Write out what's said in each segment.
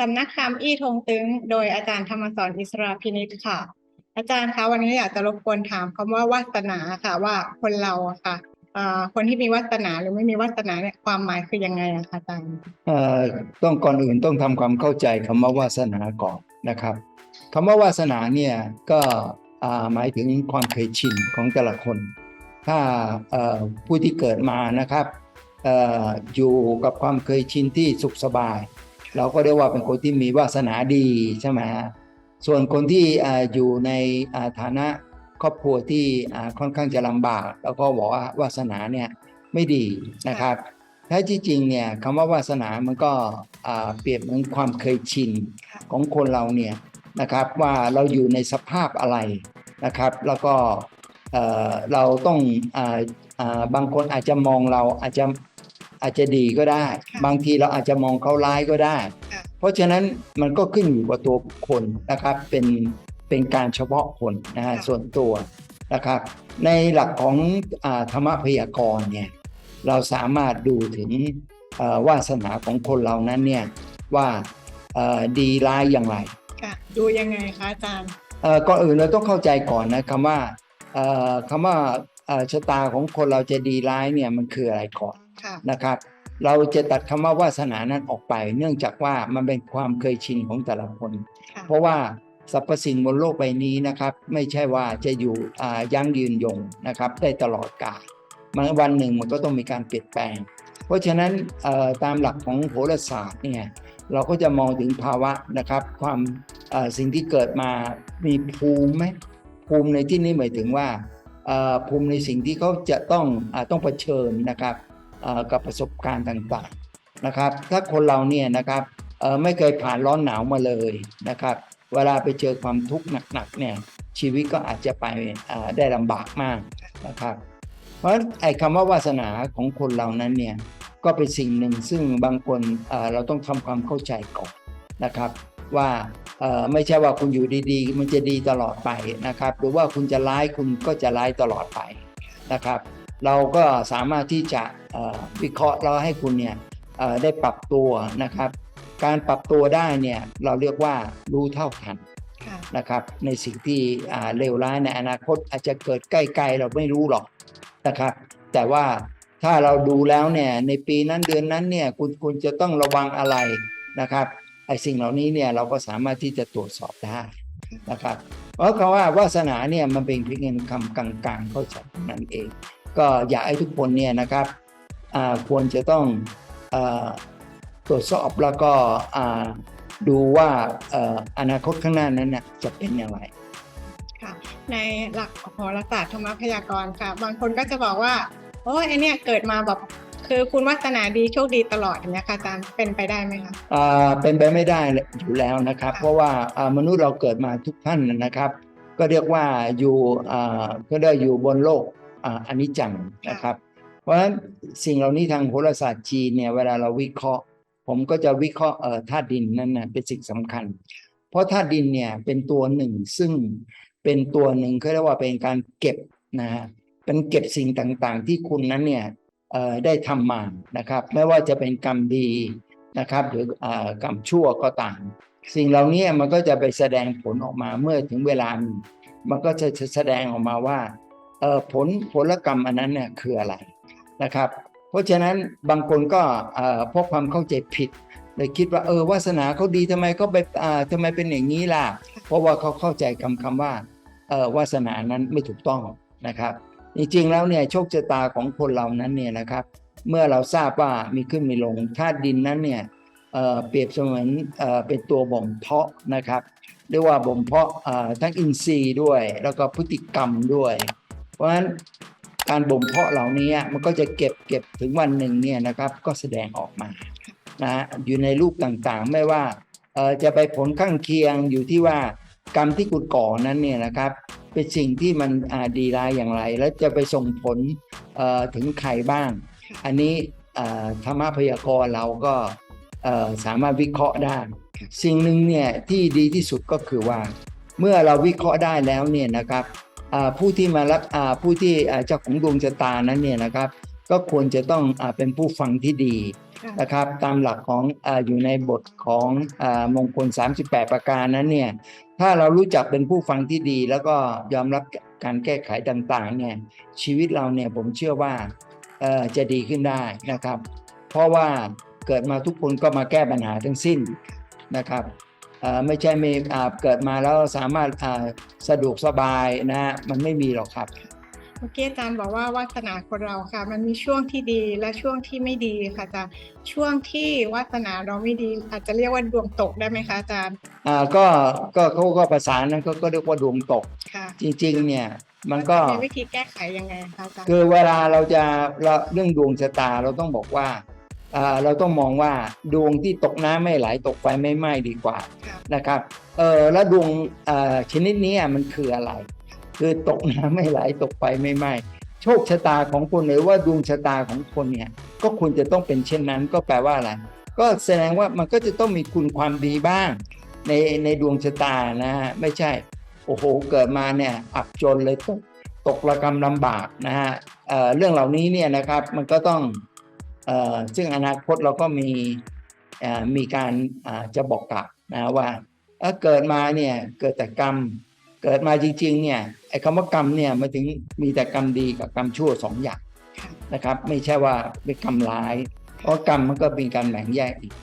สำนักธรรมอี้ทงตึง โดยอาจารย์ธรรมสอนอิสราพินิจค่ะ อาจารย์คะวันนี้อยากจะรบกวนถามคำว่าวาสนาค่ะ ว่าคนเราค่ะคนที่มีวาสนาหรือไม่มีวาสนาเนี่ยความหมายคือยังไงอะคะอาจารย์ต้องก่อนอื่นต้องทำความเข้าใจคำว่าวาสนาก่อนนะครับคำว่าวาสนาเนี่ยก็หมายถึงความเคยชินของแต่ละคน ถ้าผู้ที่เกิดมานะครับออยู่กับความเคยชินที่สุขสบาย เราก็เรียกว่าเป็นคนที่มีวาสนาดีใช่ไหมฮะส่วนคนที่อ่าอยู่ในอ่าฐานะครอบครัวที่อ่าค่อนข้างจะลำบาก แล้วก็บอกว่าวาสนาเนี่ยไม่ดีนะครับแท้ที่จริงเนี่ยคำว่าวาสนามันก็อ่าเปรียบเหมือนความเคยชินค่ะของคนเราเนี่ยนะครับว่าเราอยู่ในสภาพอะไรนะครับ แล้วก็เอ่อเราต้องอาอ่าบางคนอาจจะมองเราอาจจะ อาจจะดีก็ได้ บางทีเราอาจจะมองเขาร้ายก็ได้ค่ะเพราะฉะนั้นมันก็ขึ้นอยู่กับตัวบุคคลนะครับเป็นเป็นการเฉพาะคนนะฮะส่วนตัวนะครับ ในหลักของอาธรรมพยากรณ์เนี่ยเราสามารถดูถึงเอ่อวาสนาของคนเรานั้นเนี่ยว่าเอ่อดีร้ายอย่างไรค่ะดูยังไงคะอาจารย์เอ่อก่อนอื่นเราต้องเข้าใจก่อนนะคำว่าเอ่อคำว่าเอ่อชะตาของคนเราจะดีร้ายเนี่ยมันคืออะไรก่อนค่ะ นะครับ เราจะตัดคำว่าวาสนานั้นออกไป เนื่องจากว่ามันเป็นความเคยชินของแต่ละคนค่ะเพราะว่าสรรพสิ่งบนโลกใบนี้นะครับ ไม่ใช่ว่าจะอยู่อ่ายั่งยืนยงนะครับ ได้ตลอดกาลมันวันหนึ่งมันก็ต้องมีการเปลี่ยนแปลง เพราะฉะนั้นเอ่อตามหลักของโหราศาสตร์เนี่ยเราก็จะมองถึงภาวะนะครับ ความเอ่อสิ่งที่เกิดมามีภูมิไหมภูมิในที่นี้หมายถึงว่าเอ่อภูมิในสิ่งที่เขาจะต้องอาต้องเผชิญนะครับเอ่อ กับประสบการณ์ต่างๆนะครับ ถ้าคนเราเนี่ยนะครับไม่เคยผ่านร้อนหนาวมาเลยนะครับ เวลาไปเจอความทุกข์หนักๆเนี่ยชีวิตก็อาจจะไปได้ลำบากมากนะครับ เพราะไอ้คำว่าวาสนาของคนเรานั้นเนี่ยก็เป็นสิ่งหนึ่งซึ่งบางคนเราต้องทำความเข้าใจก่อนนะครับ ว่าไม่ใช่ว่าคุณอยู่ดีๆ มันจะดีตลอดไปนะครับ หรือว่าคุณจะร้ายคุณก็จะร้ายตลอดไปนะครับ เราก็สามารถที่จะเอ่อวิเคราะห์แล้วให้คุณเนี่ยเอ่อได้ปรับตัวนะครับ การปรับตัวได้เนี่ยเราเรียกว่ารู้เท่าทันค่ะนะครับในสิ่งที่อ่าเลวร้ายในอนาคตอาจจะเกิดใกล้ๆเราไม่รู้หรอกนะครับ แต่ว่าถ้าเราดูแล้วเนี่ยในปีนั้นเดือนนั้นเนี่ยคุณคุณจะต้องระวังอะไรนะครับไอ้สิ่งเหล่านี้เนี่ยเราก็สามารถที่จะตรวจสอบได้นะครับ เพราะคำว่าวาสนาเนี่ยมันเป็นเพียงคำกลางๆเข้าใจเท่านั้นเอง ก็อยากให้ทุกคนเนี่ยนะครับอ่าควรจะต้องอาตรวจสอบแล้วก็อ่าดูว่าเอ่ออนาคตข้างหน้านั้นน่ะจะเป็นอย่างไรค่ะในหลักโหราศาสตร์ธรรมพยากรณ์ค่ะ บางคนก็จะบอกว่าโอ้ยไอเนี่ยเกิดมาแบบคือคุณวาสนาดีโชคดีตลอดอย่างเงี้ยค่ะอาจารย์เป็นไปได้ไหมคะอ่าเป็นไปไม่ได้อยู่แล้วนะครับค่ะเพราะว่าอ่ามนุษย์เราเกิดมาทุกท่านนะครับ ก็เรียกว่าอยู่อ่าก็ได้อยู่บนโลก อ่าอนิจจังนะครับ เพราะฉะนั้นสิ่งเหล่านี้ทางโหราศาสตร์จีนเนี่ยเวลาเราวิเคราะห์ ผมก็จะวิเคราะห์เอ่อธาตุดินนั่นนะเป็นสิ่งสำคัญ เพราะธาตุดินเนี่ยเป็นตัวหนึ่งซึ่งเป็นตัวหนึ่งเขาเรียกว่าเป็นการเก็บนะฮะเป็นเก็บสิ่งต่างๆ ที่คุณนั้นเนี่ยเอ่อได้ทำมานะครับ ไม่ว่าจะเป็นกรรมดีนะครับ หรือเอ่อกรรมชั่วก็ตามสิ่งเหล่านี้มันก็จะไปแสดงผลออกมาเมื่อถึงเวลาหนึ่งมันก็จะแสดงออกมาว่าเอ่อ ผลผลกรรมอันนั้นเนี่ยคืออะไรนะครับ เพราะฉะนั้นบางคนก็เอ่อพบความเข้าใจผิดเลยคิดว่าเออวาสนาเขาดีทำไมเขาไปทำไมเป็นอย่างนี้ล่ะ เพราะว่าเขาเข้าใจคำคำว่าเออวาสนานั้นไม่ถูกต้องนะครับ จริงๆแล้วเนี่ยโชคชะตาของคนเรานั้นเนี่ยนะครับ เมื่อเราทราบว่ามีขึ้นมีลงธาตุดินนั้นเนี่ยเเปรียบเสมือนเอเป็นตัวบ่มเพาะนะครับเรียกว่าบ่มเพาะทั้งอินทรีย์ด้วย แล้วก็พฤติกรรมด้วย ราะฉะนั้นการบ่มเพาะเหล่านี้มันก็จะเก็บเก็บถึงวันหนึ่งเนี่ยนะครับก็แสดงออกมานะอยู่ในรูปต่างๆ ไม่ว่าจะไปผลข้างเคียงอยู่ที่ว่ากรรมที่คุณก่อนั้นเนี่ยนะครับเป็นสิ่งที่มันดีร้ายอย่างไร แล้วจะไปส่งผลถึงใครบ้าง อันนี้ธรรมพยากรณ์เราก็สามารถวิเคราะห์ได้ สิ่งหนึ่งเนี่ยที่ดีที่สุดก็คือว่า เมื่อเราวิเคราะห์ได้แล้วเนี่ยนะครับ ผู้ที่มารับอ่าผู้ที่อ่าเจ้าของดวงชะตานั้นเนี่ยนะครับ ก็ควรจะต้องอาเป็นผู้ฟังที่ดีค่ะนะครับตามหลักของอาอยู่ในบทของอามงคล 38 ประการนั้นเนี่ยถ้าเรารู้จักเป็นผู้ฟังที่ดี แล้วก็ยอมรับการแก้ไขต่างๆเนี่ยชีวิตเราเนี่ยผมเชื่อว่าเอ่อจะดีขึ้นได้นะครับ เพราะว่าเกิดมาทุกคนก็มาแก้ปัญหาทั้งสิ้นนะครับเอ่อ ไม่ใช่ไม่อ่าเกิดมาแล้วสามารถอ่าสะดวกสบายนะฮะมันไม่มีหรอกครับเมื่อกี้อาจารย์บอกว่าวาสนาคนเราค่ะ มันมีช่วงที่ดีและช่วงที่ไม่ดีค่ะอาจารย์ช่วงที่วาสนาเราไม่ดี อาจจะเรียกว่าดวงตกได้ไหมคะอาจารย์อ่าก็ก็เขาก็ภาษานั้นก็ก็เรียกว่าดวงตกค่ะจริงๆเนี่ยมันก็มีวิธีแก้ไขยังไงคะอาจารย์คือเวลาเราจะเราเรื่องดวงชะตาเราต้องบอกว่าอ่า เราต้องมองว่าดวงที่ตกน้ำไม่ไหลตกไฟไม่ไหม้ดีกว่านะครับเออแล้วดวงชนิดนี้มันคืออะไร คือตกน้ำไม่ไหลตกไฟไม่ไหม้โชคชะตาของคนหรือว่าดวงชะตาของคนเนี่ยก็ควรจะต้องเป็นเช่นนั้นก็แปลว่าอะไรก็แสดงว่ามันก็จะต้องมีคุณความดีบ้าง ในในดวงชะตานะฮะไม่ใช่โอ้โหเกิดมาเนี่ยอับจนเลยตกตกระกรรมลำบากนะฮะเเรื่องเหล่านี้เนี่ยนะครับมันก็ต้อง ซึ่งอนาคตเราก็มีมีการจะบอกกลับนะว่าเอ่อเกิดมาเนี่ยเกิดแต่กรรม เกิดมาจริงๆเนี่ยไอ้คำว่ากรรมเนี่ยมันถึงมีแต่กรรมดีกับกรรมชั่วสองอย่างนะครับ ไม่ใช่ว่าเป็นกรรมร้าย เพราะกรรมมันก็เป็นการแบ่งแยกอีก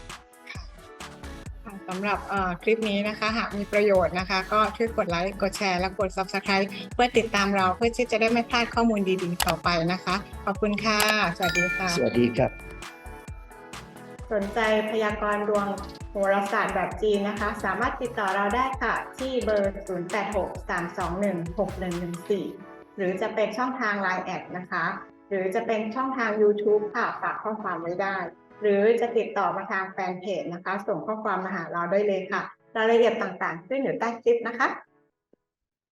สำหรับเอ่อคลิปนี้นะคะ หากมีประโยชน์นะคะ ก็ช่วยกดไลค์กดแชร์และกด Subscribe เพื่อติดตามเราเพื่อที่จะได้ไม่พลาดข้อมูลดีๆต่อไปนะคะ ขอบคุณค่ะ สวัสดีค่ะ สวัสดีครับ สนใจพยากรณ์ดวงโหราศาสตร์แบบจีนนะคะ สามารถติดต่อเราได้ค่ะ ที่เบอร์ 0863216114 หรือจะเป็นช่องทาง Line แอดนะคะ หรือจะเป็นช่องทาง YouTube ค่ะฝากข้อความไว้ได้ หรือจะติดต่อมาทางแฟนเพจนะคะ ส่งข้อความมาหาเราได้เลยค่ะ รายละเอียดต่างๆขึ้นอยู่ใต้คลิปนะคะ